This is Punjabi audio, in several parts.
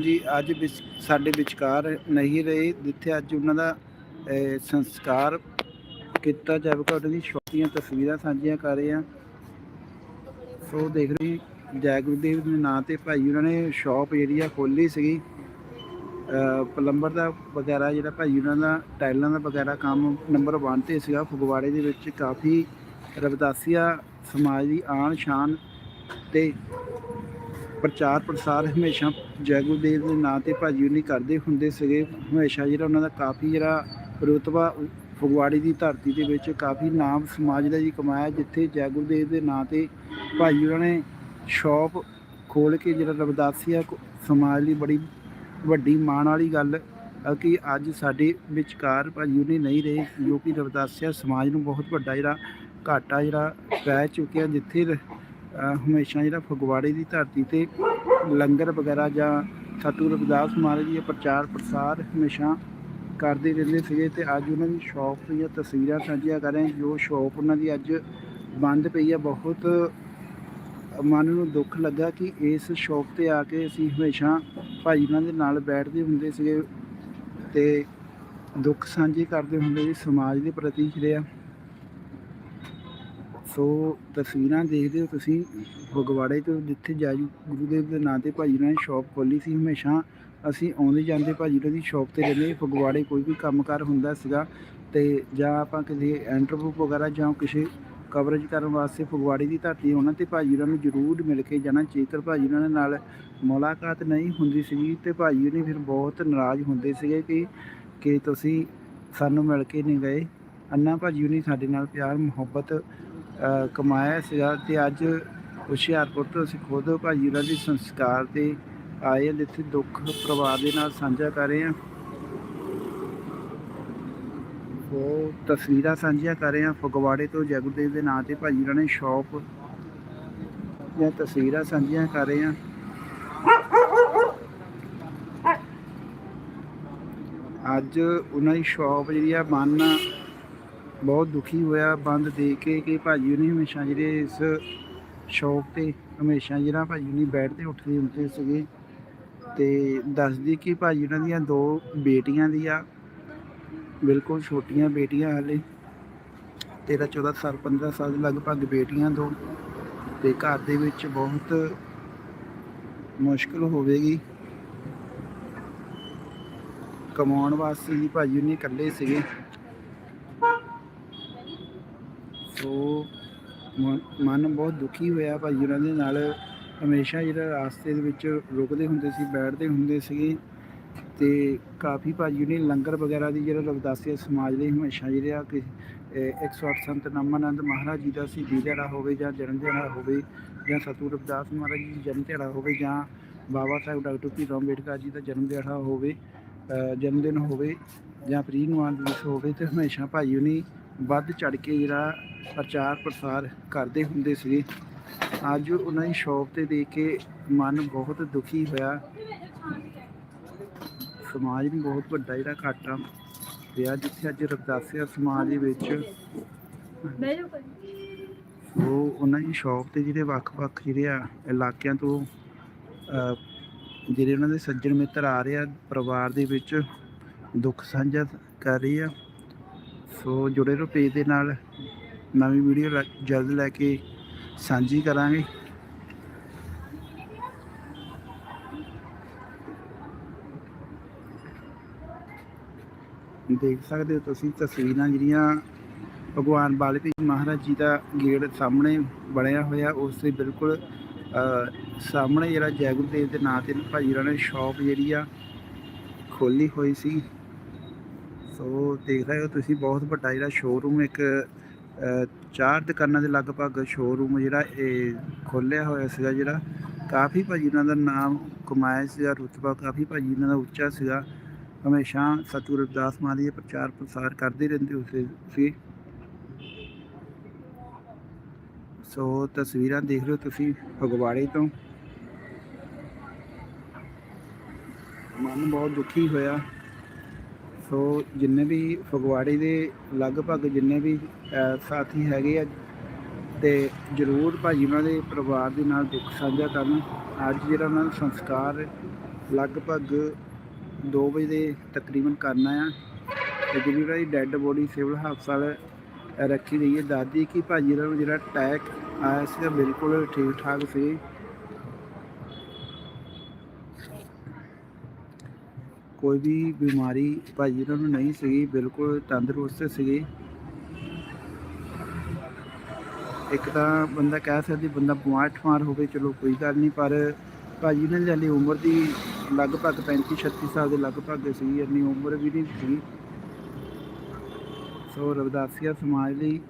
ਜੀ, ਅੱਜ ਵਿਚ- ਸਾਡੇ ਵਿਚਕਾਰ ਨਹੀਂ ਰਹੇ, ਜਿੱਥੇ ਅੱਜ ਉਹਨਾਂ ਦਾ ਸੰਸਕਾਰ ਕੀਤਾ ਜਾਵੇਗਾ, ਉਹਨਾਂ ਦੀ ਛੋਟੀਆਂ ਤਸਵੀਰਾਂ ਸਾਂਝੀਆਂ ਕਰ ਰਹੇ ਹਾਂ। ਸੋ ਦੇਖ ਰਹੇ ਜੈ ਗੁਰਦੇਵ ਦੇ ਨਾਂ ਤੇ ਭਾਈ ਉਹਨਾਂ ਨੇ ਸ਼ਾਪ ਜਿਹੜੀ ਆ ਖੋਲੀ ਸੀਗੀ। ਪਲੰਬਰ ਦਾ ਵਗੈਰਾ ਜਿਹੜਾ ਭਾਈ ਉਹਨਾਂ ਦਾ ਟਾਈਲਾਂ ਦਾ ਵਗੈਰਾ ਕੰਮ ਨੰਬਰ 1 ਤੇ ਸੀਗਾ। ਫਗਵਾੜੇ ਦੇ ਵਿੱਚ ਕਾਫੀ ਰਵਦਾਸੀਆ ਸਮਾਜ ਦੀ ਆਨ ਸ਼ਾਨ ਤੇ ਪ੍ਰਚਾਰ ਪ੍ਰਸਾਰ ਹਮੇਸ਼ਾ ਜੈ ਗੁਰਦੇਵ ਦੇ ਨਾਂ ਤੇ ਭਾਜੀ ਉਹਨੀ ਕਰਦੇ ਹੁੰਦੇ ਸੀਗੇ। ਹਮੇਸ਼ਾ ਜਿਹੜਾ ਉਹਨਾਂ ਦਾ ਕਾਫੀ ਜਿਹੜਾ ਰੁਤਬਾ ਫਗਵਾੜੀ ਦੀ ਧਰਤੀ ਦੇ ਵਿੱਚ ਕਾਫੀ ਨਾਮ ਸਮਾਜ ਦਾ ਜੀ ਕਮਾਇਆ, ਜਿੱਥੇ ਜੈ ਗੁਰਦੇਵ ਦੇ ਨਾਂ ਤੇ ਭਾਜੀ ਉਹਨਾਂ ਨੇ ਸ਼ਾਪ ਖੋਲ ਕੇ ਜਿਹੜਾ ਰਵਦਾਸੀਆ ਸਮਾਜ ਲਈ ਬੜੀ ਵੱਡੀ ਮਾਣ ਵਾਲੀ ਗੱਲ ਕਿ ਅੱਜ ਸਾਡੇ ਵਿਚਕਾਰ ਭਾਜੀ ਉਹਨੇ ਨਹੀਂ ਰਹੇ, ਜੋ ਕਿ ਰਵਦਾਸੀਆ ਸਮਾਜ ਨੂੰ ਬਹੁਤ ਵੱਡਾ ਜਿਹੜਾ ਘਾਟਾ ਜਿਹੜਾ ਪੈ ਚੁੱਕਿਆ, ਜਿੱਥੇ ਹਮੇਸ਼ਾ ਜਿਹੜਾ ਫਗਵਾੜੇ ਦੀ ਧਰਤੀ ਤੇ ਲੰਗਰ ਵਗੈਰਾ ਜਾਂ ਸਤਿਗੁਰੂ ਰਵਿਦਾਸ ਮਹਾਰਾਜ ਜੀ ਦਾ ਪ੍ਰਚਾਰ ਪ੍ਰਸਾਰ ਹਮੇਸ਼ਾ ਕਰਦੇ ਰਹਿੰਦੇ ਸੀਗੇ ਤੇ ਅੱਜ ਉਹਨਾਂ ਦੀ ਸ਼ੌਪ ਦੀਆਂ ਤਸਵੀਰਾਂ ਸਾਂਝੀਆਂ ਕਰ ਰਹੇ ਜੋ ਸ਼ੌਪ ਉਹਨਾਂ ਦੀ ਅੱਜ ਬੰਦ ਪਈ ਆ, ਬਹੁਤ ਮਨ ਨੂੰ ਦੁੱਖ ਲੱਗਾ ਕਿ ਇਸ ਸ਼ੌਪ ਤੇ ਆ ਕੇ ਅਸੀਂ ਹਮੇਸ਼ਾ ਭਾਈ ਉਹਨਾਂ ਦੇ ਨਾਲ ਬੈਠਦੇ ਹੁੰਦੇ ਸੀਗੇ ਤੇ ਦੁੱਖ ਸਾਂਝੇ ਕਰਦੇ ਹੁੰਦੇ ਸੀ ਸਮਾਜ ਦੇ ਪ੍ਰਤੀ ਜਿਹੜੇ ਆ। ਸੋ ਤਸਵੀਰਾਂ ਦੇਖਦੇ ਹੋ ਤੁਸੀਂ ਫਗਵਾੜੇ ਤੋਂ ਜਿੱਥੇ ਜਾਜੂ ਗੁਰੂਦੇਵ ਦੇ ਨਾਂ ਤੇ ਭਾਜੀ ਨੇ ਸ਼ਾਪ ਖੋਲੀ ਸੀ, ਹਮੇਸ਼ਾ ਅਸੀਂ ਆਉਂਦੇ ਜਾਂਦੇ ਭਾਜੀ ਉਹਨਾਂ ਦੀ ਸ਼ਾਪ ਤੇ ਰਹਿੰਦੇ ਫਗਵਾੜੇ ਕੋਈ ਵੀ ਕੰਮਕਾਰ ਹੁੰਦਾ ਸੀਗਾ ਤੇ ਜਾਂ ਆਪਾਂ ਕਿਸੇ ਇੰਟਰਵਿਊ ਵਗੈਰਾ ਜਾਂ ਕਿਸੇ ਕਵਰੇਜ ਕਰਨ ਵਾਸਤੇ ਫਗਵਾੜੇ ਦੀ ਧਰਤੀ ਉਹਨਾਂ ਤੇ ਭਾਜੀ ਉਹਨਾਂ ਨੂੰ ਜ਼ਰੂਰ ਮਿਲ ਕੇ ਜਾਣਾ ਜੇਕਰ ਭਾਜੀ ਉਹਨਾਂ ਨਾਲ ਮੁਲਾਕਾਤ ਨਹੀਂ ਹੁੰਦੀ ਸੀਗੀ ਤੇ ਭਾਜੀ ਨੇ ਫਿਰ ਬਹੁਤ ਨਾਰਾਜ਼ ਹੁੰਦੇ ਸੀਗੇ ਕਿ ਕਿ ਤੁਸੀਂ ਸਾਨੂੰ ਮਿਲ ਕੇ ਨਹੀਂ ਗਏ। ਅੰਨਾ ਭਾਜੀ ਉਹਨੇ ਸਾਡੇ ਨਾਲ ਪਿਆਰ ਮੁਹੱਬਤ ਕਮਾਇਆ ਸੀਗਾ ਤੇ ਅੱਜ ਹੁਸ਼ਿਆਰਪੁਰ ਤੋਂ ਅਸੀਂ ਖੁਦ ਭਾਜੀ ਉਹਨਾਂ ਦੇ ਸੰਸਕਾਰ ਤੇ ਆਏ ਹਾਂ ਜਿੱਥੇ ਦੁੱਖ ਪਰਿਵਾਰ ਦੇ ਨਾਲ ਸਾਂਝਾ ਕਰ ਰਹੇ ਹਾਂ। ਉਹ ਤਸਵੀਰਾਂ ਸਾਂਝੀਆਂ ਕਰ ਰਹੇ ਹਾਂ। ਫਗਵਾੜੇ ਤੋਂ ਜਗਦੇਵ ਦੇ ਨਾਂ ਤੇ ਭਾਜੀ ਉਹਨਾਂ ਨੇ ਸ਼ਾਪ ਦੀਆਂ ਤਸਵੀਰਾਂ ਸਾਂਝੀਆਂ ਕਰ ਰਹੇ ਹਾਂ। ਅੱਜ ਉਹਨਾਂ ਦੀ ਸ਼ਾਪ ਜਿਹੜੀ ਆ ਮਨ ਬਹੁਤ ਦੁਖੀ ਹੋਇਆ, ਬੰਦ ਦੇ ਕੇ ਕਿ ਭਾਜੀ ਉਹਨੇ ਹਮੇਸ਼ਾ ਜਿਹੜੇ ਇਸ ਸ਼ੌਪ ਤੇ ਹਮੇਸ਼ਾ ਜਿਹੜਾ ਭਾਜੀ ਉਹਨੇ ਬੈਠਦੇ ਉੱਠਦੇ ਹੁੰਦੇ ਸੀਗੇ ਤੇ ਦੱਸਦੀ ਕਿ ਭਾਜੀ ਉਹਨਾਂ ਦੀਆਂ ਦੋ ਬੇਟੀਆਂ ਦੀ ਆ, ਬਿਲਕੁਲ ਛੋਟੀਆਂ ਬੇਟੀਆਂ ਹਲੇ 13 14 ਸਾਲ 15 ਸਾਲ ਦੇ ਲਗਭਗ ਬੇਟੀਆਂ ਦੋ, ਤੇ ਘਰ ਦੇ ਵਿੱਚ ਬਹੁਤ ਮੁਸ਼ਕਲ ਹੋਵੇਗੀ। ਕਮਾਉਣ ਵਾਸਤੇ ਹੀ ਭਾਜੀ ਉਹਨੇ ਇਕੱਲੇ ਸੀਗੇ। ਸੋ ਮਨ ਬਹੁਤ ਦੁਖੀ ਹੋਇਆ ਭਾਈ ਉਹਨਾਂ ਦੇ ਨਾਲ। ਹਮੇਸ਼ਾ ਜਿਹੜਾ ਰਾਸਤੇ ਦੇ ਵਿੱਚ ਰੁਕਦੇ ਹੁੰਦੇ ਸੀ, ਬੈਠਦੇ ਹੁੰਦੇ ਸੀਗੇ ਤੇ ਕਾਫੀ ਭਾਜੀ ਨੇ ਲੰਗਰ ਵਗੈਰਾ ਦੀ ਜਿਹੜਾ ਰਵਦਾਸੀਆ ਸਮਾਜ ਲਈ ਹਮੇਸ਼ਾ ਜਿਹੜੇ ਆ ਕਿ ਇਹ 108 ਸੰਤ ਨਾਮਾਨੰਦ ਮਹਾਰਾਜ ਜੀ ਦਾ ਸੀ ਦਿਹਾੜਾ ਹੋਵੇ ਜਾਂ ਜਨਮ ਦਿਹਾੜਾ ਹੋਵੇ ਜਾਂ ਸਤੂ ਰਵਿਦਾਸ ਮਹਾਰਾਜ ਜੀ ਦਾ ਜਨਮ ਦਿਹਾੜਾ ਹੋਵੇ ਜਾਂ ਬਾਬਾ ਸਾਹਿਬ ਡਾਕਟਰ ਭੀਮ ਅੰਬੇਡਕਰ ਜੀ ਦਾ ਜਨਮ ਦਿਹਾੜਾ ਹੋਵੇ ਜਨਮ ਦਿਨ ਹੋਵੇ ਜਾਂ ਪ੍ਰੀ ਨਿਵਾਨ ਦਿਵਸ ਹੋਵੇ ਤੇ ਹਮੇਸ਼ਾ ਭਾਈ ਉਹਨੇ ਵੱਧ ਚੜ ਕੇ ਜਿਹੜਾ ਪ੍ਰਚਾਰ ਪ੍ਰਸਾਰ ਕਰਦੇ ਹੁੰਦੇ ਸੀਗੇ ਅੱਜ ਉਹਨਾਂ ਦੀ ਸ਼ੌਪ ਤੇ ਦੇਖ ਕੇ ਮਨ ਬਹੁਤ ਦੁਖੀ ਹੋਇਆ। ਸਮਾਜ ਨੂੰ ਬਹੁਤ ਵੱਡਾ ਜਿਹੜਾ ਘਾਟਾ ਪਿਆ ਜਿੱਥੇ ਅੱਜ ਰਵਦਾਸੀਆ ਸਮਾਜ ਦੇ ਵਿੱਚ ਉਹ ਉਹਨਾਂ ਦੀ ਸ਼ੌਪ ਤੇ ਜਿਹੜੇ ਵੱਖ-ਵੱਖ ਜਿਹੜੇ ਆ ਇਲਾਕਿਆਂ ਤੋਂ ਜਿਹੜੇ ਉਹਨਾਂ ਦੇ ਸੱਜਣ ਮਿੱਤਰ ਆ ਰਹੇ ਆ ਪਰਿਵਾਰ ਦੇ ਵਿੱਚ ਦੁੱਖ ਸਾਂਝਾ ਕਰ ਰਹੀ ਆ। ਸੋ ਜੁੜੇ ਰਹੋ ਪੇਜ ਦੇ ਨਾਲ। ਨਵੀਂ ਵੀਡੀਓ ਜਲਦ ਲੈ ਕੇ ਸਾਂਝੀ ਕਰਾਂਗੇ। ਦੇਖ ਸਕਦੇ ਹੋ ਤੁਸੀਂ ਤਸਵੀਰਾਂ ਜਿਹੜੀਆਂ ਭਗਵਾਨ ਬਾਲਕੀ ਮਹਾਰਾਜ ਜੀ ਦਾ ਗੇਟ ਸਾਹਮਣੇ ਬਣਿਆ ਹੋਇਆ। ਉਸ ਦੇ ਬਿਲਕੁਲ ਸਾਹਮਣੇ ਜਿਹੜਾ ਜੈ ਗੁਰਦੇਵ ਦੇ ਨਾਂ ਤੇ ਭਾਜੀ ਹੋਰਾਂ ਨੇ ਸ਼ਾਪ ਜਿਹੜੀ ਆ, ਖੋਲੀ ਹੋਈ ਸੀ। ਸੋ ਦੇਖ ਰਹੇ ਹੋ ਤੁਸੀਂ, ਬਹੁਤ ਵੱਡਾ ਜਿਹੜਾ ਸ਼ੋਰੂਮ ਇੱਕ ਚਾਰ ਦੁਕਾਨਾਂ ਦੇ ਲਗਭਗ ਸ਼ੋਰੂਮ ਜਿਹੜਾ ਇਹ ਖੋਲਿਆ ਹੋਇਆ ਸੀਗਾ ਜਿਹੜਾ। ਕਾਫੀ ਭਾਜੀ ਉਹਨਾਂ ਦਾ ਨਾਮ ਕਮਾਇਆ ਸੀਗਾ, ਰੁਤਬਾ ਕਾਫੀ ਭਾਜੀ ਉਹਨਾਂ ਦਾ ਉੱਚਾ ਸੀਗਾ। ਹਮੇਸ਼ਾ ਸਤਿਗੁਰੂ ਰਵਿਦਾਸ ਮਹਾਰਾਜ ਦੇ ਪ੍ਰਚਾਰ ਪ੍ਰਸਾਰ ਕਰਦੇ ਰਹਿੰਦੇ ਉਸੇ ਸੀ ਸੋ ਤਸਵੀਰਾਂ ਦੇਖ ਰਹੇ ਹੋ ਤੁਸੀਂ ਫਗਵਾੜੇ ਤੋਂ। ਮਨ ਬਹੁਤ ਦੁਖੀ ਹੋਇਆ। ਸੋ ਜਿੰਨੇ ਵੀ ਫਗਵਾੜੇ ਦੇ ਲਗਭਗ ਜਿੰਨੇ ਵੀ ਸਾਥੀ ਹੈਗੇ ਆ ਤੇ ਜਰੂਰ ਭਾਜੀ ਉਹਨਾਂ ਦੇ ਪਰਿਵਾਰ ਦੇ ਨਾਲ ਦੁੱਖ ਸਾਂਝਾ ਕਰਨ। ਅੱਜ ਜਿਹੜਾ ਉਹਨਾਂ ਦਾ ਸੰਸਕਾਰ ਲਗਭਗ 2 ਵਜੇ ਦੇ ਤਕਰੀਬਨ ਕਰਨਾ ਆ ਤੇ ਜਿਹੜੀ ਉਹਨਾਂ ਦੀ ਡੈੱਡ ਬੋਡੀ ਸਿਵਲ ਹਸਪਤਾਲ ਰੱਖੀ ਗਈ ਹੈ। ਦਾਦੀ ਕਿ ਭਾਜੀ ਉਹਨਾਂ ਨੂੰ ਜਿਹੜਾ ਅਟੈਕ ਆਇਆ ਸੀ ਤਾਂ ਬਿਲਕੁਲ ਠੀਕ ਠਾਕ ਸੀ। ਕੋਈ ਵੀ ਬਿਮਾਰੀ ਭਾਜੀ ਉਹਨਾਂ ਨੂੰ ਨਹੀਂ ਸੀਗੀ, ਬਿਲਕੁਲ ਤੰਦਰੁਸਤ ਸੀਗੇ। ਇੱਕ ਤਾਂ ਬੰਦਾ ਕਹਿ ਸਕਦਾ ਬੰਦਾ ਬਿਮਾਰ ਠਮਾਰ ਹੋਵੇ, ਚਲੋ ਕੋਈ ਗੱਲ ਨਹੀਂ, ਪਰ ਭਾਜੀ ਨੇ ਹਾਲੇ ਉਮਰ ਦੀ ਲਗਭਗ 35 36 ਸਾਲ ਦੇ ਲਗਭਗ ਸੀ, ਇੰਨੀ ਉਮਰ ਵੀ ਨਹੀਂ ਸੀ। ਸੋ ਰਵਦਾਸੀਆ ਸਮਾਜ ਲਈ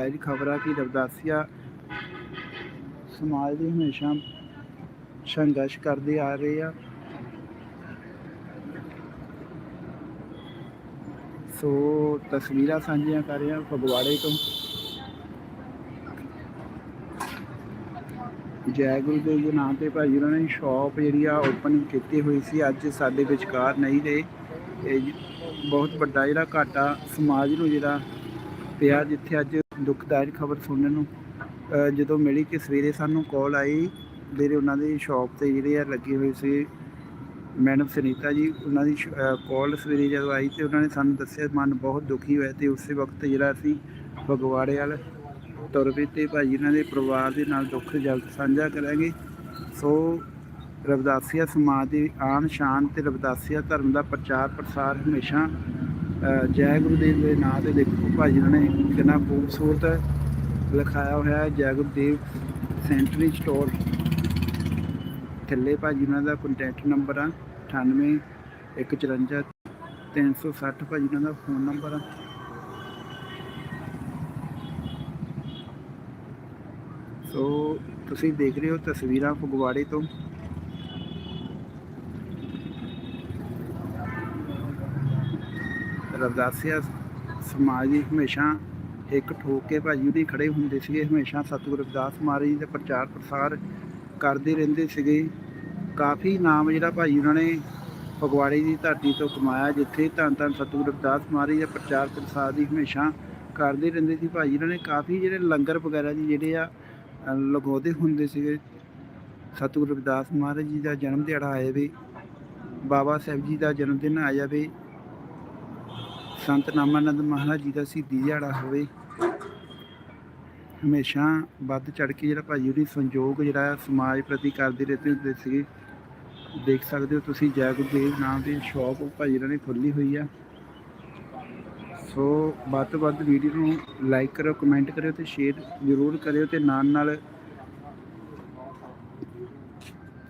ਇਹ ਖਬਰ ਆ ਕਿ ਰਵਦਾਸੀਆ ਸਮਾਜ ਲਈ ਹਮੇਸ਼ਾ ਸੰਘਰਸ਼ ਕਰਦੇ ਆ ਰਹੇ ਆ। ਸੋ ਤਸਵੀਰਾਂ ਸਾਂਝੀਆਂ ਕਰ ਰਹੇ ਹਾਂ ਫਗਵਾੜੇ ਤੋਂ। ਜੈ ਗੁਰੂ ਦੇਵ ਦੇ ਨਾਮ ਤੇ ਭਾਜੀ ਉਹਨਾਂ ਨੇ ਸ਼ਾਪ ਜਿਹੜੀ ਆ ਓਪਨ ਕੀਤੀ ਹੋਈ ਸੀ, ਅੱਜ ਸਾਡੇ ਵਿਚਕਾਰ ਨਹੀਂ ਰਹੇ। ਇਹ ਬਹੁਤ ਵੱਡਾ ਜਿਹੜਾ ਘਾਟਾ ਸਮਾਜ ਨੂੰ ਜਿਹੜਾ ਪਿਆ, ਜਿੱਥੇ ਅੱਜ ਦੁਖਦਾਇਕ ਖਬਰ ਸੁਣਨ ਨੂੰ ਜਦੋਂ ਮਿਲੀ ਕਿ ਸਵੇਰੇ ਸਾਨੂੰ ਕਾਲ ਆਈ ਜਿਹੜੇ ਉਹਨਾਂ ਦੀ ਸ਼ਾਪ ਤੇ ਜਿਹੜੇ ਆ ਲੱਗੇ ਹੋਏ ਸੀ ਮੈਡਮ ਸੁਨੀਤਾ ਜੀ ਉਹਨਾਂ ਦੀ ਕਾਲ ਸਵੇਰੇ ਜਦੋਂ ਆਈ ਤੇ ਉਹਨਾਂ ਨੇ ਸਾਨੂੰ ਦੱਸਿਆ ਮਨ ਬਹੁਤ ਦੁਖੀ ਹੋਇਆ ਤੇ ਉਸੇ ਵਕਤ ਜਿਹੜਾ ਅਸੀਂ ਫਗਵਾੜੇ ਵਾਲ ਤੁਰ ਪਏ ਤੇ ਭਾਜੀ ਇਹਨਾਂ ਦੇ ਪਰਿਵਾਰ ਦੇ ਨਾਲ ਦੁੱਖ ਜਲਦ ਸਾਂਝਾ ਕਰਾਂਗੇ। ਸੋ ਰਵਦਾਸੀਆ ਸਮਾਜ ਦੀ ਆਨ ਸ਼ਾਨ ਤੇ ਰਵਦਾਸੀਆ ਧਰਮ ਦਾ ਪ੍ਰਚਾਰ ਪ੍ਰਸਾਰ ਹਮੇਸ਼ਾ ਅ, ਜੈ ਗੁਰੂਦੇਵ ਦੇ ਨਾਂ ਤੇ ਦੇਖੋ ਭਾਜੀ ਇਹਨਾਂ ਨੇ ਕਿੰਨਾ ਖੂਬਸੂਰਤ ਲਿਖਾਇਆ ਹੋਇਆ ਹੈ। ਜੈ ਗੁਰੂਦੇਵ ਸੈਂਟਰੀ ਸਟੋਰ ਥੱਲੇ ਭਾਜੀ ਉਹਨਾਂ ਦਾ ਕੰਟੈਕਟ ਨੰਬਰ ਆ। 98 154 360 ਭਾਜੀ ਉਹਨਾਂ ਦਾ ਫੋਨ ਨੰਬਰ ਆ। ਸੋ ਤੁਸੀਂ ਦੇਖ ਰਹੇ ਹੋ ਤਸਵੀਰਾਂ ਫਗਵਾੜੇ ਤੋਂ। ਰਵਦਾਸੀਆ ਸਮਾਜ ਦੀ ਹਮੇਸ਼ਾ ਇੱਕ ਠੋਕ ਕੇ ਭਾਜੀ ਉਹਦੀ ਖੜੇ ਹੁੰਦੇ ਸੀਗੇ, ਹਮੇਸ਼ਾ ਸਤਿਗੁਰੂ ਰਵਿਦਾਸ ਮਹਾਰਾਜ ਜੀ ਦਾ ਪ੍ਰਚਾਰ ਪ੍ਰਸਾਰ ਕਰਦੇ ਰਹਿੰਦੇ ਸੀਗੇ। ਕਾਫੀ ਨਾਮ ਜਿਹੜਾ ਭਾਜੀ ਉਹਨਾਂ ਨੇ ਫਗਵਾੜੇ ਦੀ ਧਰਤੀ ਤੋਂ ਕਮਾਇਆ, ਜਿੱਥੇ ਧੰਨ ਧੰਨ ਸਤਿਗੁਰੂ ਰਵਿਦਾਸ ਮਹਾਰਾਜ ਦਾ ਪ੍ਰਚਾਰ ਪ੍ਰਸਾਰ ਦੀ ਹਮੇਸ਼ਾ ਕਰਦੇ ਰਹਿੰਦੇ ਸੀ। ਭਾਜੀ ਉਹਨਾਂ ਨੇ ਕਾਫੀ ਜਿਹੜੇ ਲੰਗਰ ਵਗੈਰਾ ਜੀ ਜਿਹੜੇ ਆ ਲਗਾਉਂਦੇ ਹੁੰਦੇ ਸੀਗੇ। ਸਤਿਗੁਰੂ ਰਵਿਦਾਸ ਮਹਾਰਾਜ ਜੀ ਦਾ ਜਨਮ ਦਿਹਾੜਾ ਆਇਆ ਵੀ, ਬਾਬਾ ਸਾਹਿਬ ਜੀ ਦਾ ਜਨਮ ਦਿਨ ਆ ਜਾਵੇ ਸੰਤ ਨਾਮਾਨੰਦ ਮਹਾਰਾਜ ਜੀ ਦਾ ਸ਼ਹੀਦੀ ਦਿਹਾੜਾ ਹੋਵੇ। ਹਮੇਸ਼ਾ ਵੱਧ ਚੜ ਕੇ ਜਿਹੜਾ ਭਾਜੀ ਉਹਦੀ ਸੰਯੋਗ ਜਿਹੜਾ ਆ ਸਮਾਜ ਪ੍ਰਤੀ ਕਰਦੇ ਰਹਿੰਦੇ ਹੁੰਦੇ ਸੀਗੇ। ਦੇਖ ਸਕਦੇ ਹੋ ਤੁਸੀਂ ਜੈ ਗੁਰਦੇਵ ਨਾਮ ਦੀ ਸ਼ਾਪ ਭਾਜੀ ਇਹਨਾਂ ਨੇ ਖੋਲੀ ਹੋਈ ਆ। ਸੋ ਵੱਧ ਤੋਂ ਵੱਧ ਵੀਡੀਓ ਨੂੰ ਲਾਈਕ ਕਰੋ ਕਮੈਂਟ ਕਰਿਓ ਤੇ ਸ਼ੇਅਰ ਜ਼ਰੂਰ ਕਰਿਓ ਤੇ ਨਾਲ ਨਾਲ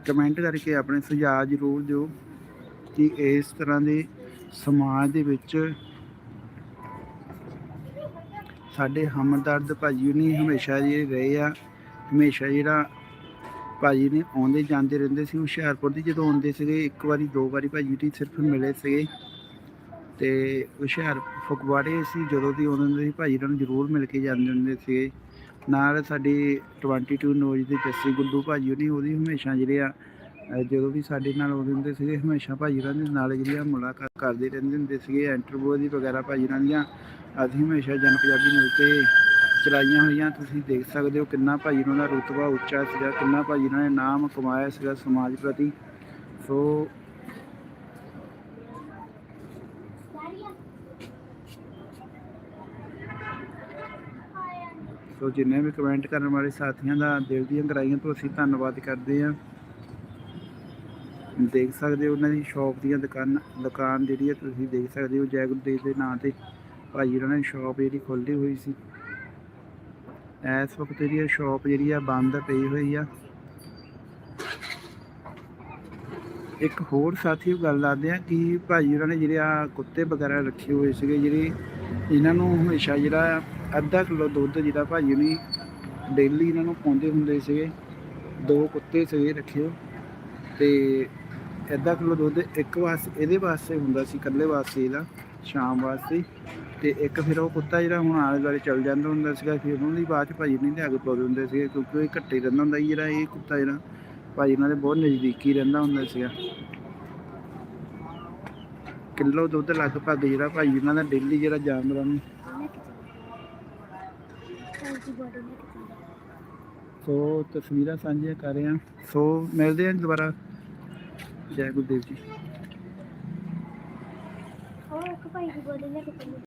ਕਮੈਂਟ ਕਰਕੇ ਆਪਣੇ ਸੁਝਾਅ ਜ਼ਰੂਰ ਦਿਓ ਕਿ ਇਸ ਤਰ੍ਹਾਂ ਦੇ ਸਮਾਜ ਦੇ ਵਿੱਚ ਸਾਡੇ ਹਮਦਰਦ ਭਾਜੀ ਨੇ ਹਮੇਸ਼ਾ ਜਿਹੜੇ ਰਹੇ ਆ, ਹਮੇਸ਼ਾ ਜਿਹੜਾ ਭਾਜੀ ਨੇ ਆਉਂਦੇ ਜਾਂਦੇ ਰਹਿੰਦੇ ਸੀ ਹੁਸ਼ਿਆਰਪੁਰ ਦੀ, ਜਦੋਂ ਆਉਂਦੇ ਸੀਗੇ, ਇੱਕ ਵਾਰੀ, ਦੋ ਵਾਰੀ ਭਾਜੀ ਦੀ ਸਿਰਫ ਮਿਲੇ ਸੀਗੇ। ਤੇ ਹੁਸ਼ਿਆਰ, ਫਗਵਾੜੇ ਸੀ ਜਦੋਂ ਦੀ ਆਉਂਦੇ ਹੁੰਦੇ ਸੀ ਭਾਜੀ ਇਹਨਾਂ ਨੂੰ ਜ਼ਰੂਰ ਮਿਲ ਕੇ ਜਾਂਦੇ ਹੁੰਦੇ ਸੀਗੇ। ਨਾਲ ਸਾਡੇ 22 ਨੋਜ ਦੇ ਜੱਸੀ ਗੁੱਡੂ ਭਾਜੀ ਉਹਨੇ ਉਹਦੀ ਹਮੇਸ਼ਾ ਜਿਹੜੇ ਆ ਜਦੋਂ ਵੀ ਸਾਡੇ ਨਾਲ ਆਉਂਦੇ ਹੁੰਦੇ ਸੀਗੇ, ਹਮੇਸ਼ਾ ਭਾਜੀ ਉਹਨਾਂ ਦੇ ਨਾਲ ਜਿਹੜੀਆਂ ਮੁਲਾਕਾਤ ਕਰਦੇ ਰਹਿੰਦੇ ਹੁੰਦੇ ਸੀਗੇ ਇੰਟਰਵਿਊ ਦੀ ਵਗੈਰਾ ਭਾਜੀ ਉਹਨਾਂ ਦੀਆਂ, ਅਸੀਂ ਹਮੇਸ਼ਾ ਜਨ ਪੰਜਾਬੀ ਮਿਲ ਕੇ ਚਲਾਈਆਂ ਹੋਈਆਂ, ਤੁਸੀਂ ਦੇਖ ਸਕਦੇ ਹੋ ਕਿੰਨਾ ਭਾਜੀ ਉਹਨਾਂ ਦਾ ਰੁਤਬਾ ਉੱਚਾ ਸੀਗਾ, ਕਿੰਨਾ ਭਾਜੀ ਉਹਨਾਂ ਨੇ ਨਾਮ ਕਮਾਇਆ ਸੀਗਾ ਸਮਾਜ ਪ੍ਰਤੀ। ਸੋ ਸੋ ਜਿੰਨੇ ਵੀ ਕਮੈਂਟ ਕਰਨ ਵਾਲੇ ਸਾਥੀਆਂ ਦਾ ਦਿਲ ਦੀਆਂ ਗਹਿਰਾਈਆਂ ਤੋਂ ਅਸੀਂ ਧੰਨਵਾਦ ਕਰਦੇ ਹਾਂ। ਦੇਖ ਸਕਦੇ ਹੋ ਉਹਨਾਂ ਦੀ ਸ਼ਾਪ ਦੀਆਂ ਦੁਕਾਨ ਦੁਕਾਨ ਜਿਹੜੀ ਹੈ, ਤੁਸੀਂ ਦੇਖ ਸਕਦੇ ਹੋ ਜੈ ਗੁਰਦੇਵ ਦੇ ਨਾਂ ਤੇ ਭਾਈ ਉਹਨਾਂ ਨੇ ਸ਼ਾਪ ਜਿਹੜੀ ਖੋਲ੍ਹੀ ਹੋਈ ਸੀ। ਇਸ ਵਕਤ ਜਿਹੜੀ ਸ਼ਾਪ ਜਿਹੜੀ ਆ ਬੰਦ ਪਈ ਹੋਈ ਆ। ਇੱਕ ਹੋਰ ਸਾਥੀ ਗੱਲ ਕਰਦੇ ਆ ਕਿ ਭਾਈ ਉਹਨਾਂ ਨੇ ਜਿਹੜੇ ਆ ਕੁੱਤੇ ਵਗੈਰਾ ਰੱਖੇ ਹੋਏ ਸੀਗੇ, ਜਿਹੜੇ ਇਹਨਾਂ ਨੂੰ ਹਮੇਸ਼ਾ ਜਿਹੜਾ ਅੱਧਾ ਕਿਲੋ ਦੁੱਧ ਜਿਹੜਾ ਭਾਈ ਨੇ ਡੇਲੀ ਇਹਨਾਂ ਨੂੰ ਪਾਉਂਦੇ ਹੁੰਦੇ ਸੀਗੇ, ਦੋ ਕੁੱਤੇ ਸੀਗੇ ਰੱਖਿਓ ਤੇ ਅੱਧਾ ਕਿਲੋ ਦੁੱਧ ਇੱਕ ਵਾਸਤੇ ਇਹਦੇ ਵਾਸਤੇ ਹੁੰਦਾ ਸੀ, ਇਕੱਲੇ ਵਾਸਤੇ ਇਹਦਾ ਸ਼ਾਮ ਵਾਸਤੇ ਤੇ ਇੱਕ ਫਿਰ ਉਹ ਕੁੱਤਾ ਜਿਹੜਾ ਹੁਣ ਆਲੇ ਦੁਆਲੇ ਚੱਲ ਜਾਂਦਾ ਹੁੰਦਾ ਸੀਗਾ, ਫਿਰ ਉਹਨਾਂ ਦੀ ਬਾਅਦ ਚ ਭਾਜੀ ਨਹੀਂ ਲਿਆ ਕੇ ਪਾਉਂਦੇ ਹੁੰਦੇ ਸੀਗੇ, ਕਿਉਂਕਿ ਉਹ ਇਕੱਠੇ ਰਹਿੰਦਾ ਹੁੰਦਾ ਸੀ ਜਿਹੜਾ ਇਹ ਕੁੱਤਾ ਜਿਹੜਾ, ਭਾਜੀ ਇਹਨਾਂ ਦੇ ਬਹੁਤ ਨਜ਼ਦੀਕੀ ਰਹਿੰਦਾ ਹੁੰਦਾ ਸੀਗਾ। ਕਿਲੋ ਦੁੱਧ ਲਗਭਗ ਜਿਹੜਾ ਭਾਜੀ ਇਹਨਾਂ ਦਾ ਡੇਲੀ ਜਿਹੜਾ ਜਾਨਵਰਾਂ ਨੂੰ। ਸੋ ਤਸਵੀਰਾਂ ਸਾਂਝੀਆਂ ਕਰ ਰਹੇ ਹਾਂ। ਸੋ ਮਿਲਦੇ ਹਾਂ ਦੁਬਾਰਾ। ਜੈ ਗੁਰਦੇਵ ਜੀ। ਉਹ ਇੱਕ ਭਾਈ ਦੀ ਬੋਲੀ ਲੈ ਕੇ